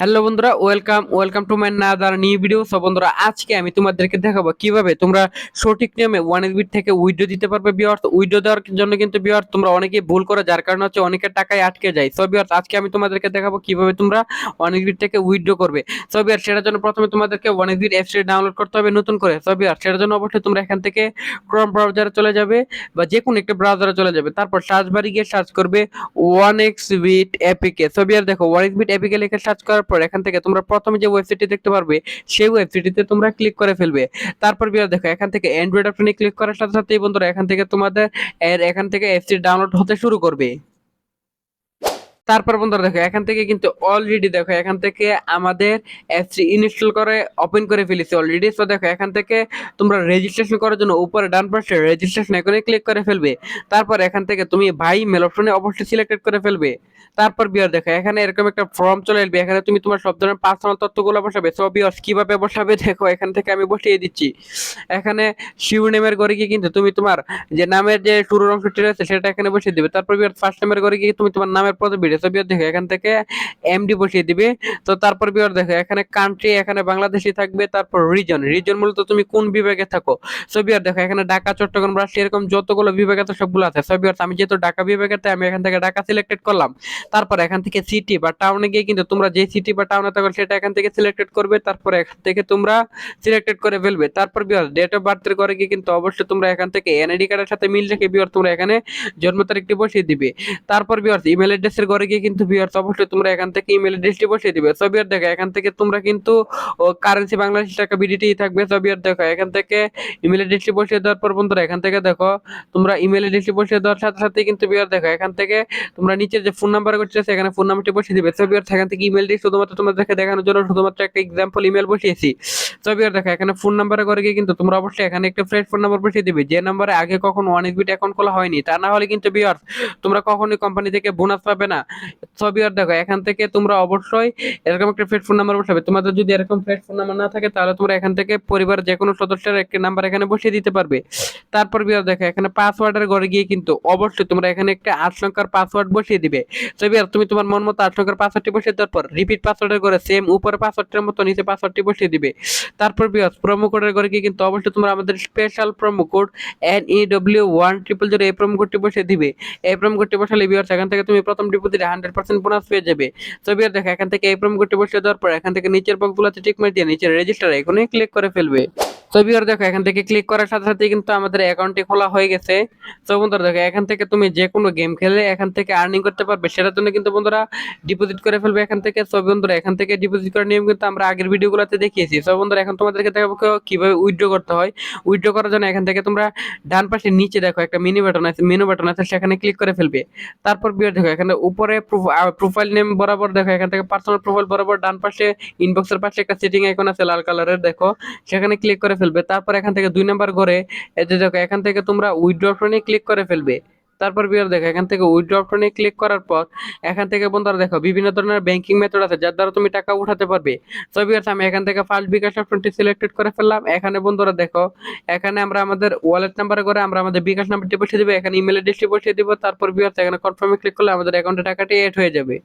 Hello বন্ধুরা, welcome welcome to my another new video. So বন্ধুরা, আজকে আমি তোমাদেরকে দেখাবো কীভাবে তোমরা সঠিক নিয়মে ওয়ান এসবিট থেকে উইড্রো দিতে পারবে বিয়ার্স উইড্রো দেওয়ার জন্য কিন্তু বিয়ার্স তোমরা অনেকেই ভুল করো, যার কারণে হচ্ছে অনেকের টাকায় আটকে যায়। সো বিয়ার্স আজকে আমি তোমাদেরকে দেখাবো কীভাবে তোমরা ওয়ান এসবিট থেকে উইড্রো করবে। সো বিয়ার্স সেটার জন্য প্রথমে তোমাদেরকে ওয়ান এস এসবিট অ্যাপসটি ডাউনলোড করতে হবে নতুন করে। সো বিয়ার্স সেটার জন্য অবশ্যই তোমরা এখান থেকে ক্রোম ব্রাউজারে চলে যাবে বা যে কোনো একটা ব্রাউজারে চলে যাবে। তারপর সার্চ বারে গিয়ে সার্চ করবে ওয়ান এক্স বিট অ্যাপিকে সো বিয়ার দেখো ওয়ান এক্স বিট এপিকে লিখে সার্চ করার পর এখান থেকে তোমরা প্রথমে যে ওয়েবসাইটটি দেখতে পারবে, সেই ওয়েবসাইটটিতে তোমরা ক্লিক করে ফেলবে। তারপর বিয়ার দেখো, এখান থেকে অ্যান্ড্রয়েড অপশনে ক্লিক করার সাথে সাথেই বন্ধুরা, এখান থেকে তোমাদের এখান থেকে অ্যাপসটি ডাউনলোড হতে শুরু করবে। তারপর বন্ধুরা দেখো, এখান থেকে কিন্তু অলরেডি দেখো, এখান থেকে আমাদের অ্যাপসটি ইনস্টল করে ওপেন করে ফেলেছি অলরেডি সো দেখো, এখান থেকে তোমরা রেজিস্ট্রেশন করার জন্য উপরে ডান পাশে রেজিস্ট্রেশন এখানে ক্লিক করে ফেলবে। তারপর এখান থেকে তুমি ভাই মেল অপশনে অবশ্যই সিলেক্টেড করে ফেলবে। তারপর বিয়ার দেখো, এখানে এরকম একটা ফর্ম চলে আসবে, এখানে তুমি তোমার সব ধরনের পার্সোনাল তথ্যগুলো বসাবে। সো বিয়ার্স কীভাবে বসাবে দেখো, এখান থেকে আমি বসিয়ে দিচ্ছি। এখানে শিরোনামের ঘরে গিয়ে কিন্তু তুমি তোমার যে নামের যে শুরুর অংশটি রয়েছে, সেটা এখানে বসিয়ে দিবে। তারপর বিয়ার ফার্স্ট নামের ঘরে গিয়ে তুমি তোমার নামের পদবি সো বিয়ার দেখো, এখান থেকে এমডি বসিয়ে দিবে। তো তারপর বিয়ার দেখো, এখানে কান্ট্রি এখানে বাংলাদেশি থাকবে, তারপর রিজন রিজন মূলত তুমি কোন বিভাগে থাকো? সো বিয়ার দেখো, এখানে ঢাকা, চট্টগ্রাম, রাজশাহী, এরকম যতগুলো বিভাগ আছে, সবগুলো আছে। সো বিয়ার, আমি যেহেতু ঢাকা বিভাগেতে আমি এখান থেকে ঢাকা সিলেক্টেড করলাম। তারপর এখান থেকে সিটি বা টাউনে গিয়ে কিন্তু তোমরা যে সিটি বা টাউনে থাকো, সেটা এখান থেকে সিলেক্টেড করবে। তারপর এখান থেকে তোমরা সিলেক্টেড করে ফেলবে। তারপর বিয়ার ডেট অফ বার্থের করে গিয়ে কিন্তু অবশ্যই তোমরা এখান থেকে এনআইডি কার্ডের সাথে মিল রেখে বিয়ার তোমরা এখানে জন্ম তারিখটি বসিয়ে দিবে। তারপর বিয়ার ইমেল অ্যাড্রেসের ঘরে গিয়ে কিন্তু বিয়ার অবশ্যই তোমরা এখান থেকে ইমেল অ্যাড্রেসটি বসিয়ে দিবে। সো বিয়ার দেখো, এখান থেকে তোমরা কিন্তু কারেন্সি বাংলাদেশ টাকা বিডিটি থাকবে। সো বিয়ার দেখো, এখান থেকে ইমেল অ্যাড্রেসটি বসিয়ে দেওয়ার পর বন্ধুরা, এখান থেকে দেখো, তোমরা ইমেল অ্যাড্রেসটি বসিয়ে দেওয়ার সাথে সাথে কিন্তু বিয়ার দেখো, এখান থেকে তোমরা নিচে যে ফোন নাম্বার করছে সেখানে ফোন নাম্বারটি বসিয়ে দিবে। সো বিয়ার এখান থেকে ইমেলটি শুধুমাত্র তোমাদেরকে দেখানোর জন্য শুধুমাত্র একটা এক্সাম্পল ইমেল বসিয়েছি। সো বিয়ার দেখো, এখানে ফোন নাম্বারে করে গিয়ে কিন্তু তোমরা অবশ্যই এখানে একটা ফ্রেশ ফোন নাম্বার বসিয়ে দিবে। যে নাম্বারে আগে কখন ওয়ান এসবিট অ্যাকাউন্ট খোলা হয়নি, তা না হলে কিন্তু বিয়ার তোমরা কখনোই কোম্পানি থেকে বোনাস পাবে না। সো বিয়ার দেখো, এখান থেকে তোমরা অবশ্যই এরকম একটা ফ্রেশ ফোন নাম্বার বসাবে। তোমাদের যদি এরকম ফ্রেশ ফোন নাম্বার না থাকে, তাহলে তোমরা এখান থেকে পরিবারের যে কোনো সদস্যের একটি নাম্বার এখানে বসিয়ে দিতে পারবে। তারপর বিয়ার দেখো, এখানে পাসওয়ার্ডের ঘরে গিয়ে কিন্তু অবশ্যই তোমরা এখানে একটা আট সংখ্যার পাসওয়ার্ড বসিয়ে দিবে। তো বিয়ার, তুমি তোমার মন মতো আট সংখ্যার পাসওয়ার্ডটি বসিয়ে দেওয়ার পর রিপিট পাসওয়ার্ডের ঘরে সেম উপরে পাসওয়ার্ডের মতো নিচে পাসওয়ার্ডটি বসিয়ে দিবে। তারপর বিয়ার প্রোমো কোডের ঘরে গিয়ে কিন্তু অবশ্যই তোমরা আমাদের special promo code N E W one triple zero এই প্রোমো কোডটি বসিয়ে দিবে। এই প্রোমো কোডটি বসালে বিয়ার এখান থেকে তুমি প্রথম ডিপোজিটে হান্ড্রেড পার্সেন্ট বোনাস পেয়ে যাবে। তো বিয়ার দেখো, এখান থেকে এই প্রোমো কোডটি বসে দেওয়ার পর এখান থেকে নিচের বক্সগুলোতে টিক মার দিয়ে নিচের রেজিস্টার এখনই ক্লিক করে ফেলবে। তো বিয়ার দেখো, এখান থেকে ক্লিক করার সাথে সাথে কিন্তু আমাদের অ্যাকাউন্টটি খোলা হয়ে গেছে। তো বন্ধুরা দেখো, এখান থেকে তুমি যে কোনো গেম খেলে এখান থেকে আর্নিং করতে পারবে, সেটার জন্য কিন্তু বন্ধুরা ডিপোজিট করে ফেলবে এখান থেকে। সব বন্ধুরা, এখান থেকে ডিপোজিট করার নিয়ম কিন্তু আমরা আগের ভিডিওগুলোতে দেখিয়েছি। সব বন্ধুরা, এখন তোমাদেরকে দেখাবো কীভাবে উইথড্র করতে হয়। উইথড্র করার জন্য এখান থেকে তোমরা ডান পাশে নিচে দেখো, একটা মিনি বাটন আছে মেনু বাটন আছে, সেখানে ক্লিক করে ফেলবে। তারপর বিয়ার দেখো, এখানে উপরে প্রোফাইল নেম বরাবর দেখো, এখান থেকে পার্সোনাল প্রোফাইল বরাবর ডান পাশে ইনবক্সের পাশে একটা সেটিং আইকন আছে, লাল কালারের দেখো। সেখানে ক্লিক করে ফেলবে, তারপর এখান থেকে দুই নাম্বার ঘরে, এই যে দেখো, এখান থেকে তোমরা উইথড্র অপশনে ক্লিক করে ফেলবে। তারপর বিয়ার দেখো, এখান থেকে উইথড্র অপশনে ক্লিক করার পর, এখান থেকে বন্ধুরা দেখো, বিভিন্ন ধরনের ব্যাংকিং মেথড আছে, যার দ্বারা তুমি টাকা উঠাতে পারবে। তো বিয়ার আমি এখান থেকে ফার্স্ট বিকাশ অপশনটি সিলেক্টেড করে ফেললাম। এখানে বন্ধুরা দেখো, এখানে আমরা আমাদের ওয়ালেট নাম্বারে করে আমরা আমাদের বিকাশ নাম্বারটি বসিয়ে দিব, এখানে ইমেল অ্যাড্রেসটি বসিয়ে দিব, তারপর বিয়ার এখানে কনফার্মে ক্লিক করলে আমাদের অ্যাকাউন্টে টাকাটি এড হয়ে যাবে।